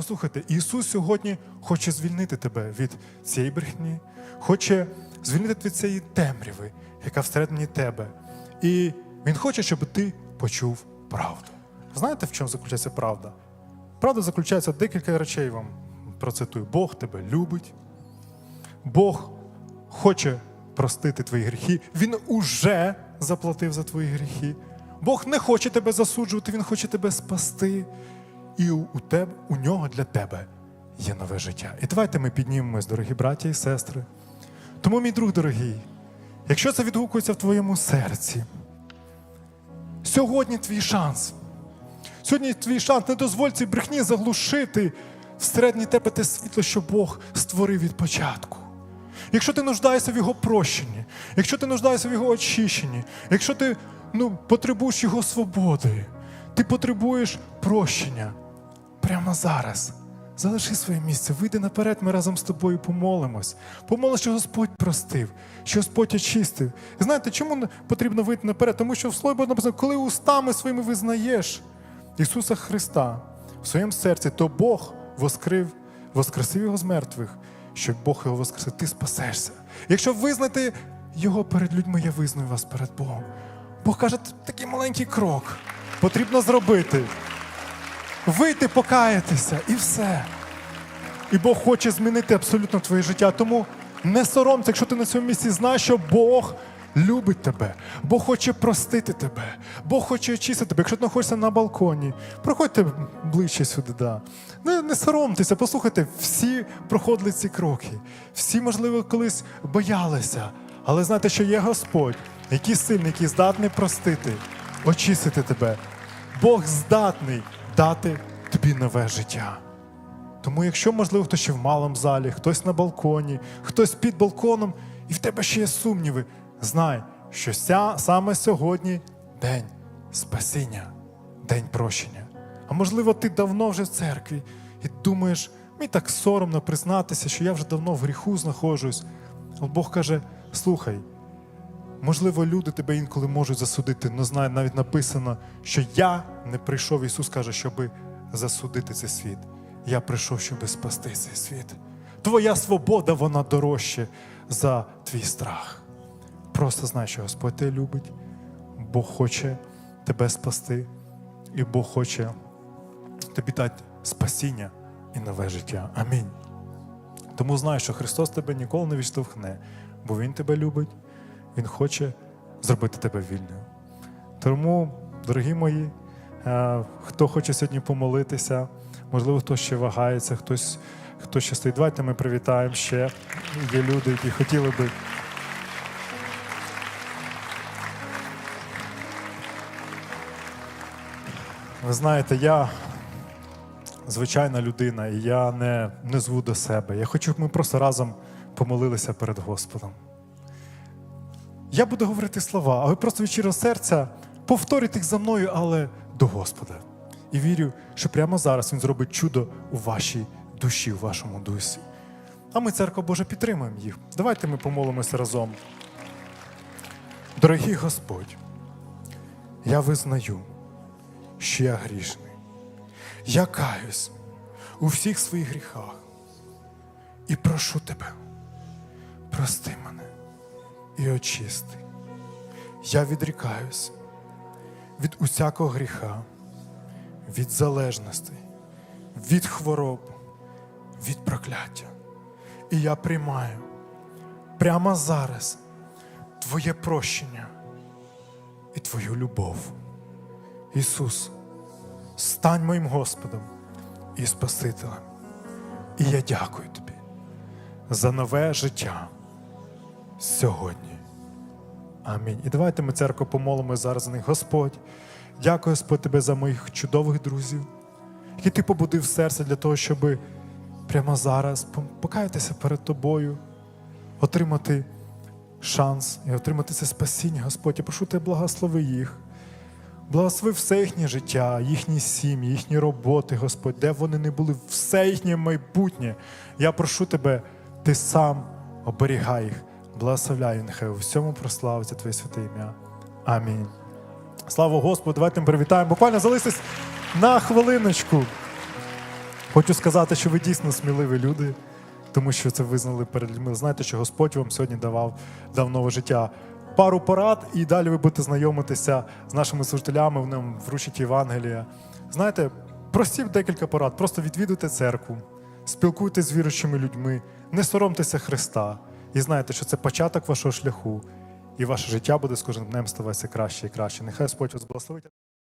Послухайте, Ісус сьогодні хоче звільнити тебе від цієї брехні, хоче звільнити від цієї темряви, яка всередині тебе. І Він хоче, щоб ти почув правду. Знаєте, в чому заключається правда? Правда заключається декілька речей вам процитую. Бог тебе любить, Бог хоче простити твої гріхи, Він уже заплатив за твої гріхи. Бог не хоче тебе засуджувати, Він хоче тебе спасти. І у, тебе, у нього для тебе є нове життя. І давайте ми піднімемось, дорогі браті і сестри. Тому, мій друг дорогий, якщо це відгукується в твоєму серці, сьогодні твій шанс. Сьогодні твій шанс не дозволь цій брехні заглушити всередині тебе те світло, що Бог створив від початку. Якщо ти нуждаєшся в його прощенні, якщо ти нуждаєшся в його очищенні, якщо ти ну, потребуєш його свободи, ти потребуєш прощення прямо зараз. Залиши своє місце, вийди наперед, ми разом з тобою помолимось. Помолимось, що Господь простив, що Господь очистив. І знаєте, чому потрібно вийти наперед? Тому що в Слові Божому написано, коли устами своїми визнаєш Ісуса Христа в своєму серці, то Бог воскрив, воскресив його з мертвих, щоб Бог його воскресив, ти спасешся. Якщо визнати його перед людьми, я визнаю вас перед Богом. Бог каже, такий маленький крок потрібно зробити. Вийти, покаятися і все. І Бог хоче змінити абсолютно твоє життя. Тому не соромся, якщо ти на цьому місці знаєш, що Бог любить тебе, Бог хоче простити тебе, Бог хоче очистити тебе. Якщо ти знаходишся на балконі, проходьте ближче сюди. Да. Не, не соромтеся, послухайте, всі проходили ці кроки, всі, можливо, колись боялися. Але знайте, що є Господь, який сильний, який здатний простити, очистити тебе. Бог здатний дати тобі нове життя. Тому, якщо, можливо, хтось ще в малому залі, хтось на балконі, хтось під балконом, і в тебе ще є сумніви, знай, що ся, саме сьогодні день спасіння, день прощення. А можливо, ти давно вже в церкві і думаєш, мені так соромно признатися, що я вже давно в гріху знаходжусь. Але Бог каже: слухай, Можливо, люди тебе інколи можуть засудити, але знає, навіть написано, що я не прийшов, Ісус каже, щоб засудити цей світ. Я прийшов, щоб спасти цей світ. Твоя свобода, вона дорожче за твій страх. Просто знай, що Господь тебе любить, Бог хоче тебе спасти, і Бог хоче тобі дати спасіння і нове життя. Амінь. Тому знай, що Христос тебе ніколи не відштовхне, бо Він тебе любить, Він хоче зробити тебе вільним. Тому, дорогі мої, е, хто хоче сьогодні помолитися, можливо, хтось ще вагається, хтось, хто ще стоїть. Давайте ми привітаємо ще. Є люди, які хотіли би. Ви знаєте, я звичайна людина, і я не, не зву до себе. Я хочу, щоб ми просто разом помолилися перед Господом. Я буду говорити слова, а ви просто від щирого серця повторюйте їх за мною, але до Господа. І вірю, що прямо зараз Він зробить чудо у вашій душі, у вашому дусі. А ми, церква Божа, підтримуємо їх. Давайте ми помолимося разом. Дорогий Господь, я визнаю, що я грішний. Я каюсь у всіх своїх гріхах і прошу тебе, прости мене і очисти. Я відрікаюсь від усякого гріха, від залежності, від хвороб, від прокляття. І я приймаю прямо зараз Твоє прощення і Твою любов. Ісус, стань моїм Господом і Спасителем. І я дякую тобі за нове життя сьогодні. Амінь. І давайте ми, церква, помолимося зараз за них. Господь, дякую, Господь, Тебе за моїх чудових друзів, які ти побудив серце для того, щоб прямо зараз покаятися перед тобою, отримати шанс і отримати це спасіння. Господь, я прошу тебе, благослови їх. Благослови все їхнє життя, їхні сім'ї, їхні роботи, Господь, де вони не були, все їхнє майбутнє. Я прошу тебе, ти сам оберігай їх, благословляй, нехай у всьому прославиться Твоє святе ім'я. Амінь. Слава Господу, давайте ми привітаємо. Буквально залишитись на хвилиночку. Хочу сказати, що ви дійсно сміливі люди, тому що це визнали перед людьми. Знаєте, що Господь вам сьогодні давав, дав нове життя. Пару порад, і далі ви будете знайомитися з нашими служителями, вони вам вручать Євангелія. Знаєте, прості декілька порад. Просто відвідуйте церкву, спілкуйтесь з віруючими людьми, не соромтеся Христа. І знаєте, що це початок вашого шляху, і ваше життя буде з кожним днем ставатися краще і краще. Нехай Господь вас благословить.